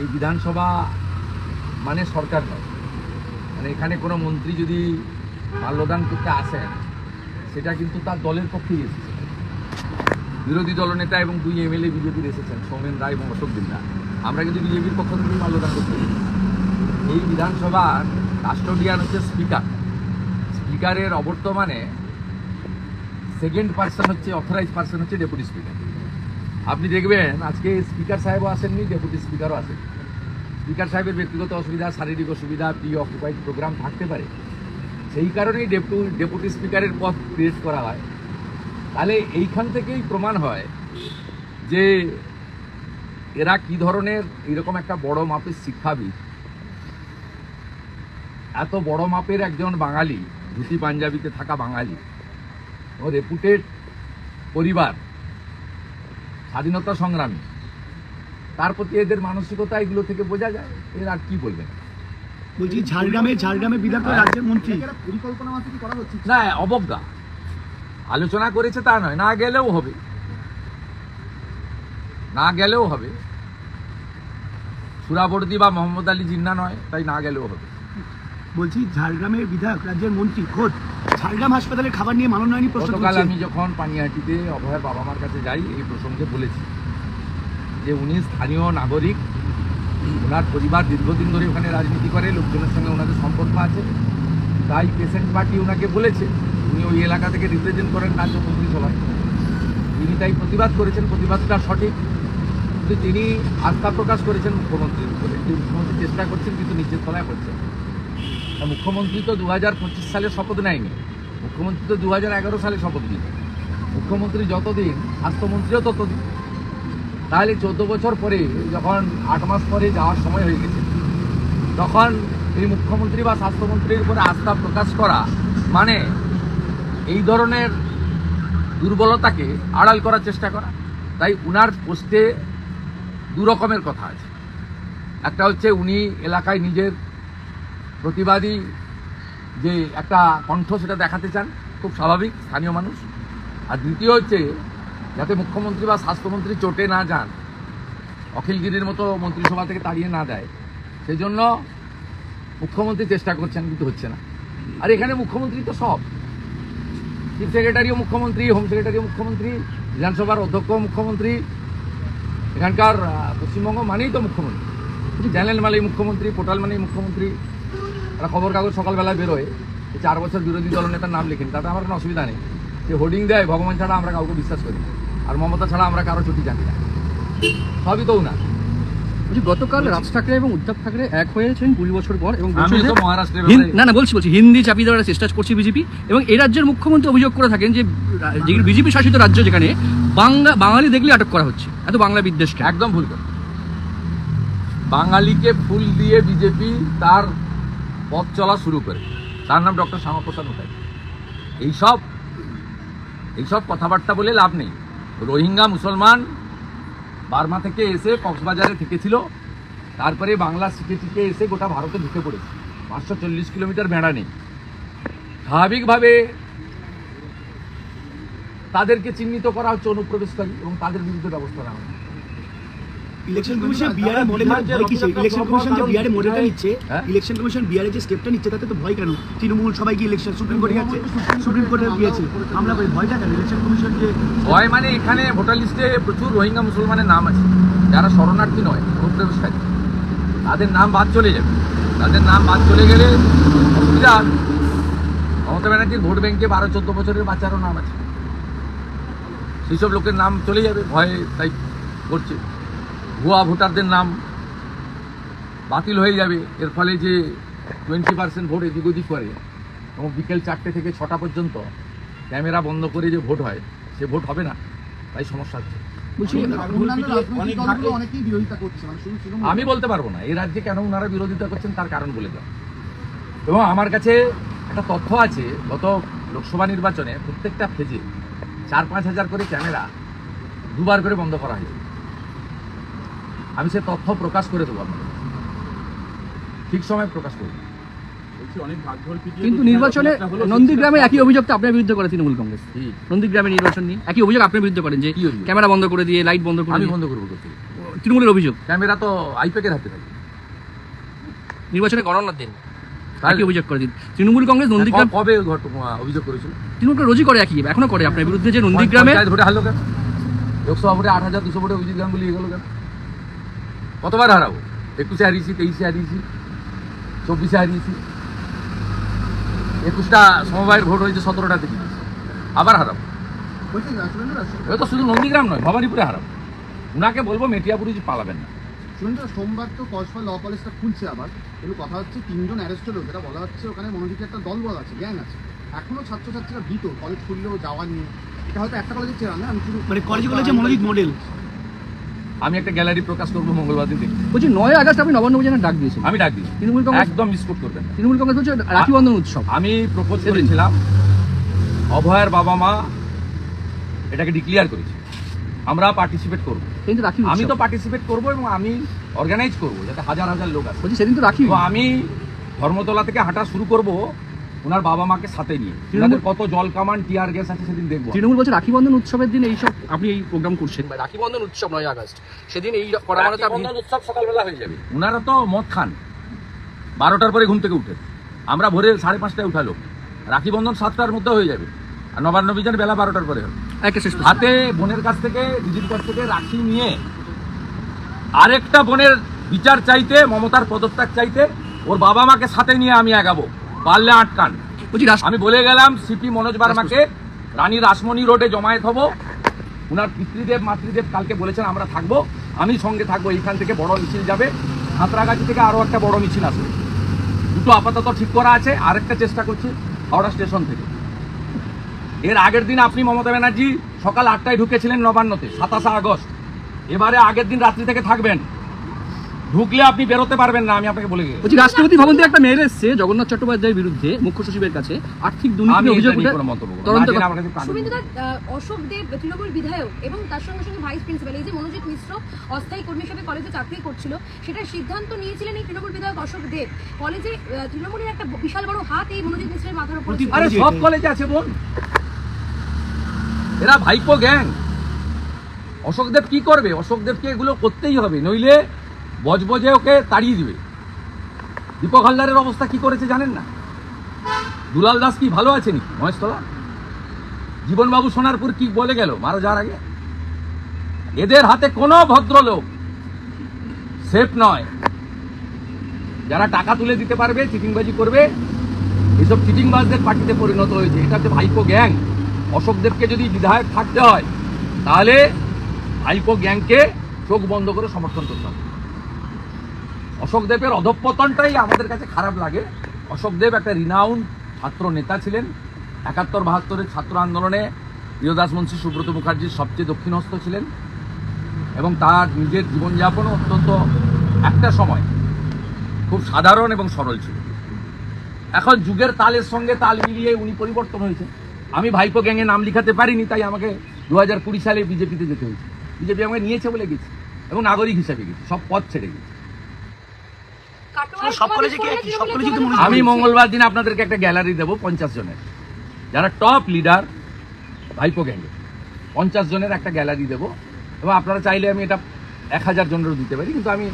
এই বিধানসভা মানে সরকার নয়। মানে এখানে কোনো মন্ত্রী যদি মাল্যদান করতে আসেন সেটা কিন্তু তার দলের পক্ষেই এসেছে। বিরোধী দলনেতা এবং দুই এমএলএ বিজেপির এসেছেন, সৌমেন রায় এবং অশোক দিন্দা আমরা কিন্তু বিজেপির পক্ষ থেকেই মাল্যদান করতে। এই বিধানসভার কাস্টোডিয়ান হচ্ছে স্পিকার। স্পিকারের অবর্তমানে সেকেন্ড পার্সন হচ্ছে অথরাইজ পার্সন হচ্ছে ডেপুটি স্পিকার আপনি দেখবেন, আজকে স্পিকার সাহেবও আসেননি ডেপুটি স্পিকারও আসেন স্পিকার সাহেবের ব্যক্তিগত অসুবিধা, শারীরিক অসুবিধা প্রি অকুপাইড প্রোগ্রাম থাকতে পারে। সেই কারণেই ডেপু ডেপুটি স্পিকারের পদ ক্রিয়েট করা হয়। তাহলে এইখান থেকেই প্রমাণ হয় যে এরা কি ধরনের এরকম একটা বড় মাপের শিক্ষাবিদ। এত বড় মাপের একজন বাঙালি, ধুতি পাঞ্জাবিতে থাকা বাঙালি। ও রেপুটেড পরিবার। স্বাধীনতা সংগ্রামী। তার প্রতি এদের মানসিকতা এগুলো থেকে বোঝা যায়। এর আর কি বলবেন বলছি ঝাড়গ্রামে ঝাড়গ্রামে বিধায়ক রাজ্যের মন্ত্রী। পরিকল্পনা মাফিক করা হচ্ছে। না অবজ্ঞা। আলোচনা করেছে তা নয় না গেলেও হবে। না গেলেও হবে। সুরাবর্দি বা মোহাম্মদ আলী জিন্না নয় তাই না গেলেও হবে। বলছি ঝাড়গ্রামের বিধায়ক রাজ্যের মন্ত্রী খোদ। ঝাড়গ্রাম হাসপাতালের খাবার নিয়ে মাননীয় প্রশ্ন গতকাল আমি যখন পানিহাটিতে অভয়ের বাবা মার কাছে যাই এই প্রসঙ্গে বলেছি যে উনি স্থানীয় নাগরিক ওনার পরিবার দীর্ঘদিন ধরে ওখানে রাজনীতি করে লোকজনের সঙ্গে ওনাদের সম্পর্ক আছে তাই পেশেন্ট পার্টি ওনাকে বলেছে উনি ওই এলাকা থেকে রিপ্রেজেন্ট করেন রাজ্য মন্ত্রিসভায় তিনি তাই প্রতিবাদ করেছেন প্রতিবাদটা সঠিক কিন্তু তিনি আস্থা প্রকাশ করেছেন মুখ্যমন্ত্রীর উপরে। যে মুখ্যমন্ত্রী চেষ্টা করছেন কিন্তু নিচের তলায় করছেন মুখ্যমন্ত্রী তো দু হাজার পঁচিশ সালে শপথ নেয়নি। মুখ্যমন্ত্রী তো দু হাজার এগারো সালে শপথ নিয়েছে মুখ্যমন্ত্রী যতদিন, স্বাস্থ্যমন্ত্রীও ততদিন। তাহলে চোদ্দ বছর পরে, যখন আট মাস পরে যাওয়ার সময় হয়ে গেছে, তখন এই মুখ্যমন্ত্রী বা স্বাস্থ্যমন্ত্রীর উপরে আস্থা প্রকাশ করা মানে এই ধরনের দুর্বলতাকে আড়াল করার চেষ্টা করা। তাই উনার পোস্টে দু রকমের কথা আছে। একটা হচ্ছে উনি এলাকায় নিজের প্রতিবাদী যে একটা কণ্ঠ সেটা দেখাতে চান, খুব স্বাভাবিক, স্থানীয় মানুষ। আর দ্বিতীয় হচ্ছে, যাতে মুখ্যমন্ত্রী বা স্বাস্থ্যমন্ত্রী চটে না যান অখিলগিরির মতো মন্ত্রিসভা থেকে তাড়িয়ে না দেয় সেই জন্য মুখ্যমন্ত্রী চেষ্টা করছেন, কিন্তু হচ্ছে না। আর এখানে মুখ্যমন্ত্রী তো সব। চিফ সেক্রেটারিও মুখ্যমন্ত্রী হোম সেক্রেটারিও মুখ্যমন্ত্রী, বিধানসভার অধ্যক্ষ মুখ্যমন্ত্রী, এখানকার পশ্চিমবঙ্গ মানেই তো মুখ্যমন্ত্রী। চ্যানেল মানেই মুখ্যমন্ত্রী, পোর্টাল মানেই মুখ্যমন্ত্রী। একটা খবর কাগজ সকালবেলায় বেরোয় চার বছর বিরোধী দলনেতার নাম লেখেন তাতে আমার কোনো অসুবিধা নেই। যে হোর্ডিং দেয় ভগবান ছাড়া আমরা কাউকে বিশ্বাস করি আর মমতা ছাড়া আমরা কারও ছুটি জানি না। সবই তো না গতকাল রাজ ঠাকরে এবং উদ্ধব ঠাকরে এক হয়েছেন কুড়ি বছর পর এবং না না বলছি বলছি হিন্দি চাপিয়ে দেওয়ার চেষ্টা করছে বিজেপি এবং এই রাজ্যের মুখ্যমন্ত্রী অভিযোগ করে থাকেন যে বিজেপি শাসিত রাজ্য যেখানে বাংলা বাঙালি দেখলে আটক করা হচ্ছে। এত বাংলা বিদ্বেষকে। একদম ভুল করে বাঙালিকে ফুল দিয়ে বিজেপি তার পথ চলা শুরু করে। তার নাম ডক্টর শ্যামাপ্রসাদ মুখার্জি। এইসব এইসব কথাবার্তা বলে লাভ নেই। রোহিঙ্গা মুসলমান বার্মা থেকে এসে কক্সবাজারে থেকেছিল। তারপরে বাংলা শিখে শিখে এসে গোটা ভারতে ঢুকে পড়েছে। পাঁচশো চল্লিশ কিলোমিটার বেড়া নেই। স্বাভাবিকভাবে তাদেরকে চিহ্নিত করা হচ্ছে অনুপ্রবেশকারী এবং তাদের বিরুদ্ধে ব্যবস্থা নেওয়া হচ্ছে। ইলেকশন কমিশন বিহারে মডেল ভয় কিসে ইলেকশন কমিশন যে বিহারে মডেলটা নিচ্ছে হ্যাঁ? ইলেকশন কমিশন বিহারে যে স্টেপটা নিচ্ছে তাতে তো ভয় কেন? তৃণমূল সবাই গিয়ে ইলেকশন সুপ্রিম কোর্টে যাচ্ছে সুপ্রিম কোর্টে গিয়েছে। আমরা ভয়টা কেন ইলেকশন কমিশন যে ভয় মানে এখানে ভোটার লিস্টে প্রচুর রোহিঙ্গা মুসলমানের নাম আছে। যারা শরণার্থী নয় অনুপ্রবেশকারী। তাদের নাম বাদ চলে যাবে। তাদের নাম বাদ চলে গেলে অসুবিধা হবে। মমতা ব্যানার্জির ভোট ব্যাংকে বারো চোদ্দ বছরের বাচ্চারও নাম আছে। সেই সব লোকের নাম চলে যাবে ভয়ে তাই করছে। ভুয়া ভোটারদের নাম বাতিল হয়ে যাবে। এর ফলে যে টোয়েন্টি পার্সেন্ট ভোট এদিক ওদিক করে এবং বিকেল চারটে থেকে ছটা পর্যন্ত ক্যামেরা বন্ধ করে যে ভোট হয় সে ভোট হবে না তাই সমস্যা হচ্ছে। বলছি অন্যান্য রাজনৈতিক দলগুলো অনেকেই বিরোধিতা করছে মানে আমি বলতে পারব না এই রাজ্যে কেন ওনারা বিরোধিতা করছেন তার কারণ বলে দেন এবং আমার কাছে একটা তথ্য আছে গত লোকসভা নির্বাচনে প্রত্যেকটা ফেজে চার পাঁচ হাজার করে ক্যামেরা দুবার করে বন্ধ করা হয়েছে। আমি সে তথ্য প্রকাশ করে দেবো ঠিক সময় প্রকাশ করব। কিন্তু নির্বাচনে নন্দীগ্রামে একই অভিযোগ তো আপনার বিরুদ্ধে করে তৃণমূল কংগ্রেস। নন্দীগ্রামে নির্বাচন নিয়ে একই অভিযোগ আপনার বিরুদ্ধে করেন যে কি ক্যামেরা বন্ধ করে দিয়ে লাইট বন্ধ করে আমি বন্ধ করব তৃণমূলের অভিযোগ। ক্যামেরা তো আইপ্যাকের হাতে থাকে। নির্বাচনে গণনার দিন। একই অভিযোগ করে দিন। তৃণমূল কংগ্রেস নন্দীগ্রাম কবে অভিযোগ করেছিল? তৃণমূল রোজই করে একই এখনও করে। আপনার বিরুদ্ধে যে নন্দীগ্রামে পঞ্চায়েত ভোটে লোকসভা আট হাজার দুশো ভোটে অভিজিৎ গাঙ্গুলি এগোলো কেন? কতবার হারাবো? একুশে হারিয়েছি তেইশে হারিয়েছি চব্বিশে হারিয়েছি। একুশটা সমবায়ের ভোট হয়েছে সতেরোটাতে জিতেছি আবার হারাবো। বলছি তো শুধু নন্দীগ্রাম নয় ভবানীপুরে হারাবো। উনাকে বলব মেটিয়াপুরি যে পালাবেন না। সুরেন্দ্র সোমবার তো কসবা ল কলেজটা খুলছে আবার। কিন্তু কথা হচ্ছে তিনজন অ্যারেস্ট হলো যেটা বলা হচ্ছে ওখানে মনোজিতে একটা দলবল আছে গ্যাং আছে। এখনও ছাত্রছাত্রীরা ভীত কলেজ খুললেও যাওয়া নিয়ে। এটা হয়তো একটা কলেজের চেনা না আমি শুধু মানে কলেজে কলেজে মনোজিৎ মডেল আমি একটা গ্যালারি প্রকাশ করব মঙ্গলবার দিন বলছি নয় আগস্ট আপনি নবান্ন অভিযানের ডাক দিয়েছেন। আমি ডাক দিই তৃণমূল কংগ্রেস একদম মিসকোট করবেন তৃণমূল কংগ্রেস বলছে রাখি বন্ধন উৎসব। আমি প্রপোজ করেছিলাম অভয়ের বাবা মা এটাকে ডিক্লিয়ার করেছি। আমরা পার্টিসিপেট করব। কিন্তু রাখি আমি তো পার্টিসিপেট করব এবং আমি অর্গানাইজ করব যাতে হাজার হাজার লোক আসে। বলছি সেদিন তো রাখি আমি ধর্মতলা থেকে হাঁটা শুরু করব ওনার বাবা মাকে সাথে নিয়ে। ওনাদের কত জল কামান টিয়ার গ্যাস আছে সেদিন দেখব। তৃণমূল বলছে রাখি বন্ধন উৎসবের দিন এইসব আপনি এই প্রোগ্রাম করছেন বা রাখি বন্ধন উৎসব নয় আগস্ট। সেদিন এই করা মানে উৎসব সকালবেলা হয়ে যাবে। ওনারা তো মদ খান। বারোটার পরে ঘুম থেকে উঠে। আমরা ভোরে সাড়ে পাঁচটায় উঠালো। রাখি বন্ধন সাতটার মধ্যে হয়ে যাবে। আর নবান্ন অভিযান বেলা বারোটার পরে। হাতে বোনের কাছ থেকে দিদির কাছ থেকে রাখি নিয়ে আরেকটা বোনের বিচার চাইতে মমতার পদত্যাগ চাইতে ওর বাবা মাকে সাথে নিয়ে আমি আগাবো। পারলে আটকান। আমি বলে গেলাম, সিপি মনোজ বার্মাকে, রানী রাসমণি রোডে জমায়েত হব। উনার পিতৃদেব, মাতৃদেব কালকে বলেছেন আমরা থাকব। আমি সঙ্গে থাকব, এইখান থেকে বড় মিছিল যাবে। সাঁতরাগাছি থেকে আরও একটা বড় মিছিল আসবে। দুটো আপাতত ঠিক করা আছে, আরেকটা চেষ্টা করছি হাওড়া স্টেশন থেকে। এর আগের দিন আপনি মমতা ব্যানার্জি সকাল আটটায় ঢুকেছিলেন নবান্নতে, সাতাশে আগস্ট। এবারে আগের দিন রাত্রি থেকে থাকবেন। ঢুকলে আপনি বেরোতে পারবেন না আমি আপনাকে বলে গেছি। বলছি রাষ্ট্রপতি ভবন থেকে একটা মেল এসছে জগন্নাথ চট্টোপাধ্যায়ের বিরুদ্ধে মুখ্য সচিবের কাছে। আর্থিক দুর্নীতি অভিযোগ উঠে। তদন্ত অশোক দেব তৃণমূল বিধায়ক এবং তার সঙ্গে সঙ্গে ভাইস প্রিন্সিপাল এই যে মনোজিৎ মিশ্র অস্থায়ী কর্মী হিসেবে কলেজে চাকরি করছিল সেটার সিদ্ধান্ত নিয়েছিলেন এই তৃণমূল বিধায়ক অশোক দেব কলেজে তৃণমূলের একটা বিশাল বড় হাত এই মনোজিৎ মিশ্রের মাথার উপর। আরে সব কলেজে আছে বোন। এরা ভাইপো গ্যাং অশোক দেব কি করবে? অশোক দেবকে এগুলো করতেই হবে নইলে বজবজে ওকে তাড়িয়ে দিবে। দীপক হালদারের অবস্থা কি করেছে জানেন না? দুলাল দাস কি ভালো আছে নাকি? মহেশতলা? জীবনবাবু সোনারপুর কি বলে গেল মারা যাওয়ার আগে? এদের হাতে কোনো ভদ্রলোক সেফ নয়। যারা টাকা তুলে দিতে পারবে, চিটিংবাজি করবে, এসব চিটিংবাজদের পার্টিতে পরিণত হয়েছে। এটা হচ্ছে ভাইপো গ্যাং। অশোকদেবকে যদি বিধায়ক থাকতে হয়, তাহলে ভাইপো গ্যাংকে চোখ বন্ধ করে সমর্থন করতে হবে। অশোকদেবের অধঃপতনটাই আমাদের কাছে খারাপ লাগে। অশোকদেব একটা রিনাউন ছাত্র নেতা ছিলেন। একাত্তর, বাহাত্তরের ছাত্র আন্দোলনে প্রিয়দাস মুন্সী, সুব্রত মুখার্জির সবচেয়ে দক্ষিণস্থ ছিলেন এবং তার নিজের জীবনযাপনও অত্যন্ত একটা সময় খুব সাধারণ এবং সরল ছিল। এখন যুগের তালের সঙ্গে তাল মিলিয়ে উনি পরিবর্তন হয়েছে আমি ভাইপো গ্যাংয়ে নাম লিখাতে পারিনি, তাই আমাকে দু হাজার কুড়ি সালে বিজেপিতে যেতে হয়েছে। বিজেপি আমাকে নিয়েছে বলে গেছি এবং নাগরিক হিসাবে গেছি, সব পথ ছেড়ে গেছি। সব কলেজে কি একই? সব তো আমি মঙ্গলবার দিন আপনাদেরকে একটা গ্যালারি দেবো পঞ্চাশ জনের। যারা টপ লিডার ভাইপো গ্যাংয়ে পঞ্চাশ জনের একটা গ্যালারি দেবো। এবং আপনারা চাইলে আমি এটা এক হাজার জনেরও দিতে পারি কিন্তু আমি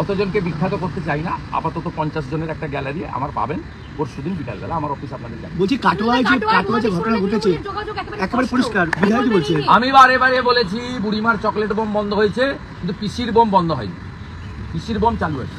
অতজনকে বিখ্যাত করতে চাই না। আপাতত পঞ্চাশ জনের একটা গ্যালারি আমার পাবেন পরশু দিন বিকালবেলা। আমার অফিস আপনাদের বলছি কাটোয়ায় যে কাটোয়ায় কাটোয়ায় যে ঘটনা ঘটেছে একেবারে একেবারে পরিষ্কার বিধায়কই বলছে আমি বারে বারে বলেছি বুড়িমার চকলেট বোম বন্ধ হয়েছে কিন্তু পিসির বোম বন্ধ হয়নি। পিসির বোম চালু আছে